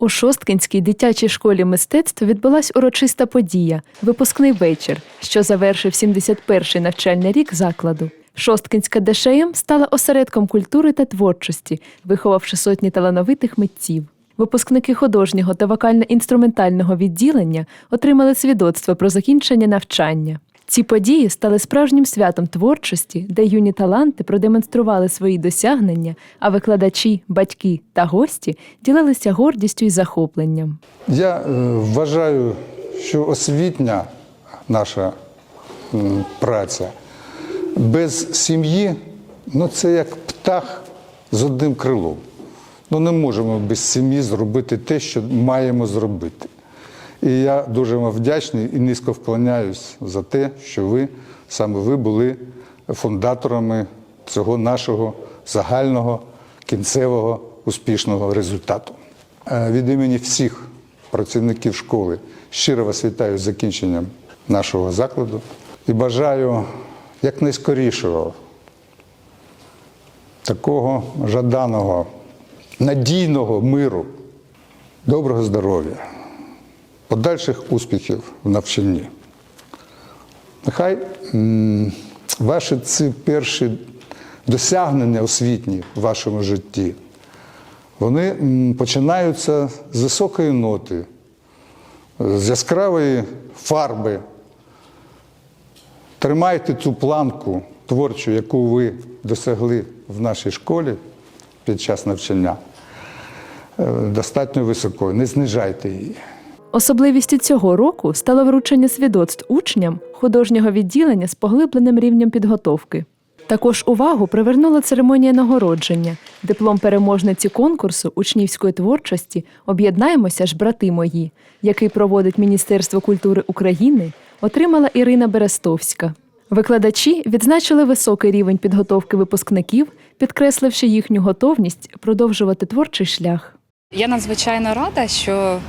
У Шосткинській дитячій школі мистецтв відбулась урочиста подія випускний вечір, що завершив 71-й навчальний рік закладу. Шосткинська ДШМ стала осередком культури та творчості, виховавши сотні талановитих митців. Випускники художнього та вокально-інструментального відділення отримали свідоцтво про закінчення навчання. Ці події стали справжнім святом творчості, де юні таланти продемонстрували свої досягнення, а викладачі, батьки та гості ділилися гордістю і захопленням. Я е, вважаю, що освітня наша праця без сім'ї ну, це як птах з одним крилом. Ну, не можемо без сім'ї зробити те, що маємо зробити. І я дуже вам вдячний і низько вклоняюсь за те, що ви, саме ви були фундаторами цього нашого загального кінцевого успішного результату. Е, Від імені всіх працівників школи щиро вас вітаю з закінченням нашого закладу і бажаю якнайскорішого, такого жаданого, надійного миру, доброго здоров'я, подальших успіхів в навчанні. Нехай ваші ці перші досягнення освітні в вашому житті, вони починаються з високої ноти, з яскравої фарби. Тримайте цю планку творчу, яку ви досягли в нашій школі під час навчання, е, достатньо високою. Не знижайте її. Особливістю цього року стало вручення свідоцтв учням художнього відділення з поглибленим рівнем підготовки. Також увагу привернула церемонія нагородження, диплом переможниці конкурсу учнівської творчості Об'єднаємося ж, брати мої, який проводить Міністерство культури України, отримала Ірина Берестовська. Викладачі відзначили високий рівень підготовки випускників, підкресливши їхню готовність продовжувати творчий шлях. Я надзвичайно рада, що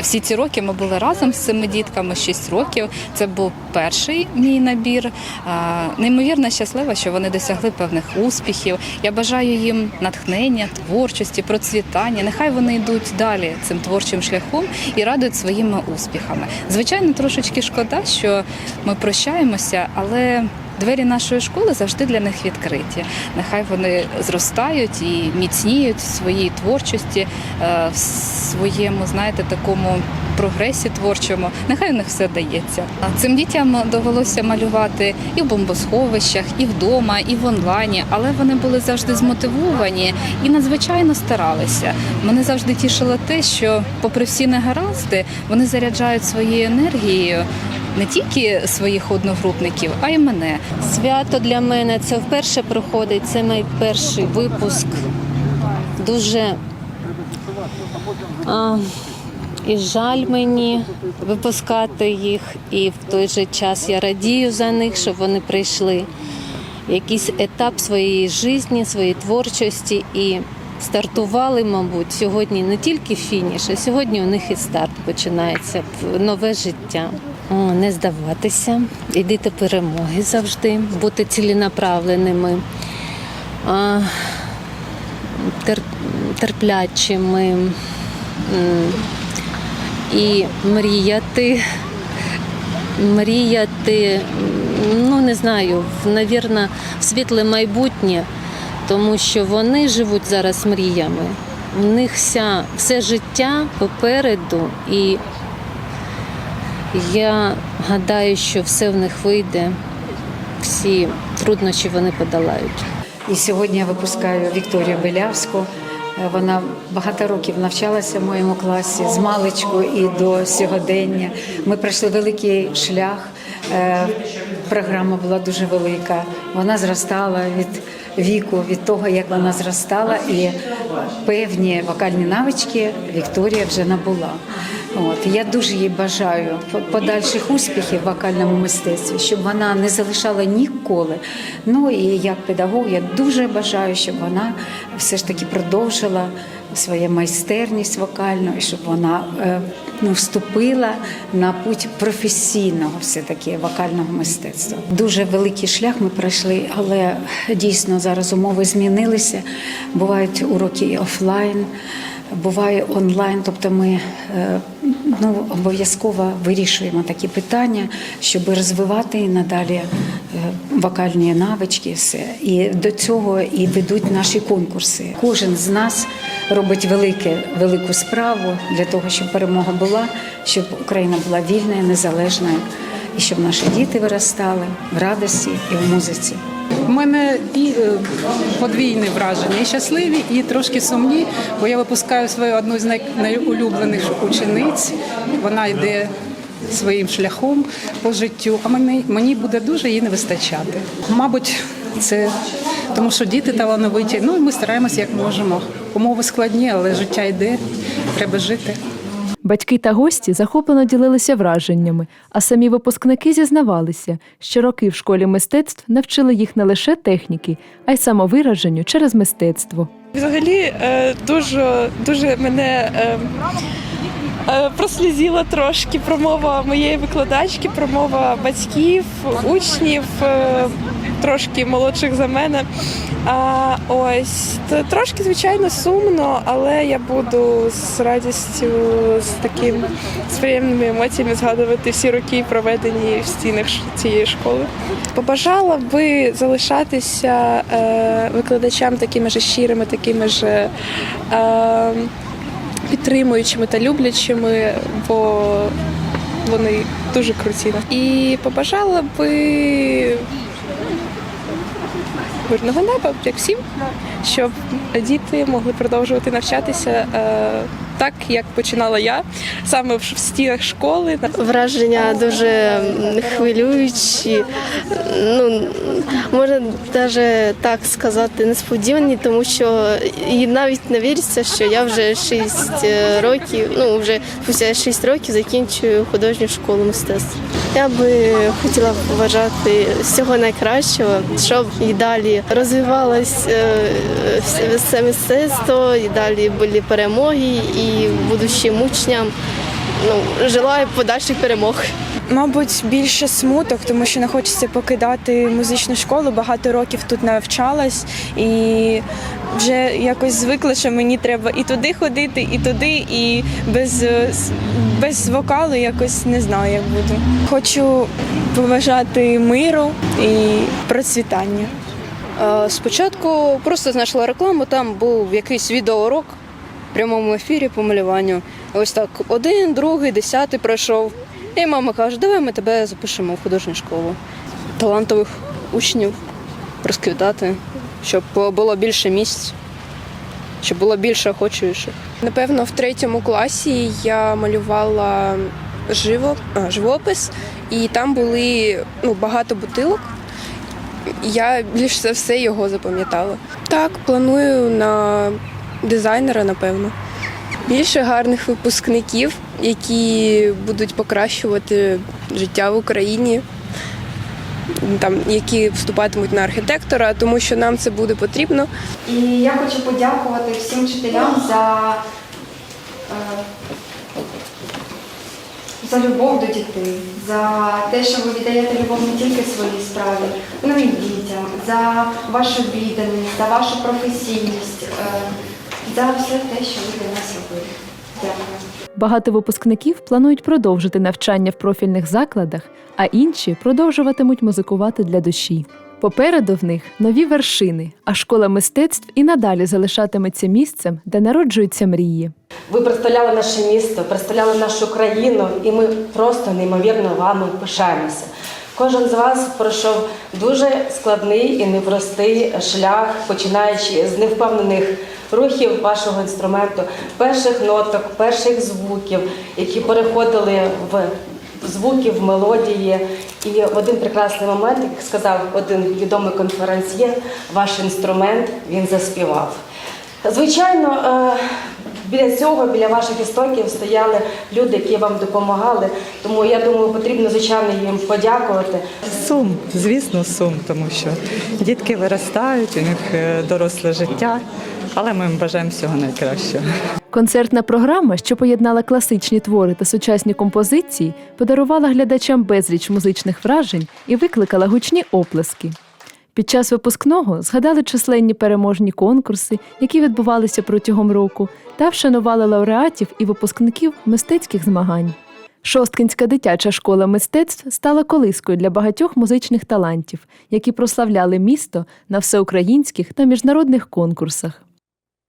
всі ці роки ми були разом з цими дітками 6 років. Це був перший мій набір. Неймовірно щаслива, що вони досягли певних успіхів. Я бажаю їм натхнення, творчості, процвітання. Нехай вони йдуть далі цим творчим шляхом і радують своїми успіхами. Звичайно, трошечки шкода, що ми прощаємося, але. Двері нашої школи завжди для них відкриті. Нехай вони зростають і міцніють в своїй творчості, е, в своєму, знаєте, такому прогресі творчому. Нехай у них все дається. Цим дітям довелося малювати і в бомбосховищах, і вдома, і в онлайні, але вони були завжди змотивовані і надзвичайно старалися. Мене завжди тішило те, що, попри всі негаразди, вони заряджають своєю енергією не тільки своїх одногрупників, а й мене. Свято для мене це вперше проходить. Це мій перший випуск. Дуже а, і жаль мені випускати їх, і в той же час я радію за них, щоб вони прийшли. Якийсь етап своєї житті, своєї творчості і стартували, мабуть, сьогодні не тільки фініш, а сьогодні у них і старт починається нове життя. О, не здаватися, йти до перемоги завжди, бути ціленаправленими, тер, терплячими і мріяти, мріяти, ну не знаю, навірно, в світле майбутнє, тому що вони живуть зараз мріями. У них вся, все життя попереду і я гадаю, що все в них вийде, всі труднощі вони подолають. І сьогодні я випускаю Вікторію Белявську. Е, Вона багато років навчалася в моєму класі з маличку і до сьогодення. Ми пройшли великий шлях. Е, Програма була дуже велика. Вона зростала від віку, від того, як вона зростала, і певні вокальні навички Вікторія вже набула. От я дуже їй бажаю подальших успіхів в вокальному мистецтві, щоб вона не залишала ніколи. Ну і як педагог, я дуже бажаю, щоб вона все ж таки продовжила свою майстерність вокальну, і щоб вона е, ну, вступила на путь професійного все таки вокального мистецтва. Дуже великий шлях ми пройшли, але дійсно зараз умови змінилися. Бувають уроки і офлайн. буває онлайн, тобто ми е, ну, обов'язково вирішуємо такі питання, щоб розвивати надалі е, вокальні навички. Все. І до цього і ведуть наші конкурси. Кожен з нас робить велике, велику справу для того, щоб перемога була, щоб Україна була вільною, незалежною, і щоб наші діти виростали в радості і в музиці. У мене і е, подвійне враження, і щасливі, і трошки сумні, бо я випускаю свою одну з най- найулюблених учениць. Вона йде своїм шляхом по життю, а мені, мені буде дуже її не вистачати. Мабуть, це тому, що діти талановиті. Ну і ми стараємося як можемо. Умови складні, але життя йде, треба жити. Батьки та гості захоплено ділилися враженнями, а самі випускники зізнавалися, що роки в школі мистецтв навчили їх не лише техніки, а й самовираженню через мистецтво. Взагалі е, дуже дуже мене е, е, прослізіла трошки промова моєї викладачки, промова батьків, учнів, трошки молодших за мене. А ось трошки, звичайно, сумно, але я буду з радістю, з таким з приємними емоціями згадувати всі роки, проведені в стінах цієї школи. Побажала би залишатися е, викладачам такими ж щирими, такими ж е, підтримуючими та люблячими, бо вони дуже круті. І побажала би мирного неба, як всім, щоб діти могли продовжувати навчатися е, так, як починала я, саме в стінах школи. Враження дуже хвилюючі. Ну можна навіть так сказати, несподівані, тому що і навіть не віриться, що я вже 6 років, ну вже спустя 6 років закінчую художню школу мистецтв. Я би хотіла побажати всього найкращого, щоб і далі розвивалось е, все- все мистецтво, і далі були перемоги, і будущим учням ну, желаю подальших перемог. Мабуть, більше смуток, тому що не хочеться покидати музичну школу. Багато років тут навчалась і вже якось звикла, що мені треба і туди ходити, і туди, і без, без вокалу якось не знаю, як буду. Хочу побажати миру і процвітання. Е, Спочатку просто знайшла рекламу, там був якийсь відеоурок прямому ефірі по малюванню. Ось так один, другий, десятий пройшов. І мама каже, давай ми тебе запишемо в художню школу. Талантових учнів розквітати, щоб було більше місць, щоб було більше охочуючих. Напевно, в третьому класі я малювала живо, а, живопис, і там були ну, багато бутилок. Я більш за все його запам'ятала. Так, планую на дизайнера, напевно. Більше гарних випускників, які будуть покращувати життя в Україні, там, які вступатимуть на архітектора, тому що нам це буде потрібно. І я хочу подякувати всім вчителям за, е, за любов до дітей, за те, що ви віддаєте любов не тільки своїй справі, ну і дітям, за вашу відданість, за вашу професійність, е, за все те, що ви для нас робили. Дякую. Багато випускників планують продовжити навчання в профільних закладах, а інші продовжуватимуть музикувати для душі. Попереду в них нові вершини, а школа мистецтв і надалі залишатиметься місцем, де народжуються мрії. Ви представляли наше місто, представляли нашу країну, і ми просто неймовірно вами пишаємося. Кожен з вас пройшов дуже складний і непростий шлях, починаючи з невпевнених рухів вашого інструменту, перших ноток, перших звуків, які переходили в звуки, в мелодії. І в один прекрасний момент, як сказав один відомий конференсьє, ваш інструмент він заспівав. Звичайно, е, біля цього, біля ваших істоків стояли люди, які вам допомагали. Тому я думаю, потрібно звичайно їм подякувати. Сум, звісно, сум, тому що дітки виростають, у них е, доросле життя, але ми їм бажаємо всього найкращого. Концертна програма, що поєднала класичні твори та сучасні композиції, подарувала глядачам безліч музичних вражень і викликала гучні оплески. Під час випускного згадали численні переможні конкурси, які відбувалися протягом року, та вшанували лауреатів і випускників мистецьких змагань. Шосткинська дитяча школа мистецтв стала колискою для багатьох музичних талантів, які прославляли місто на всеукраїнських та міжнародних конкурсах.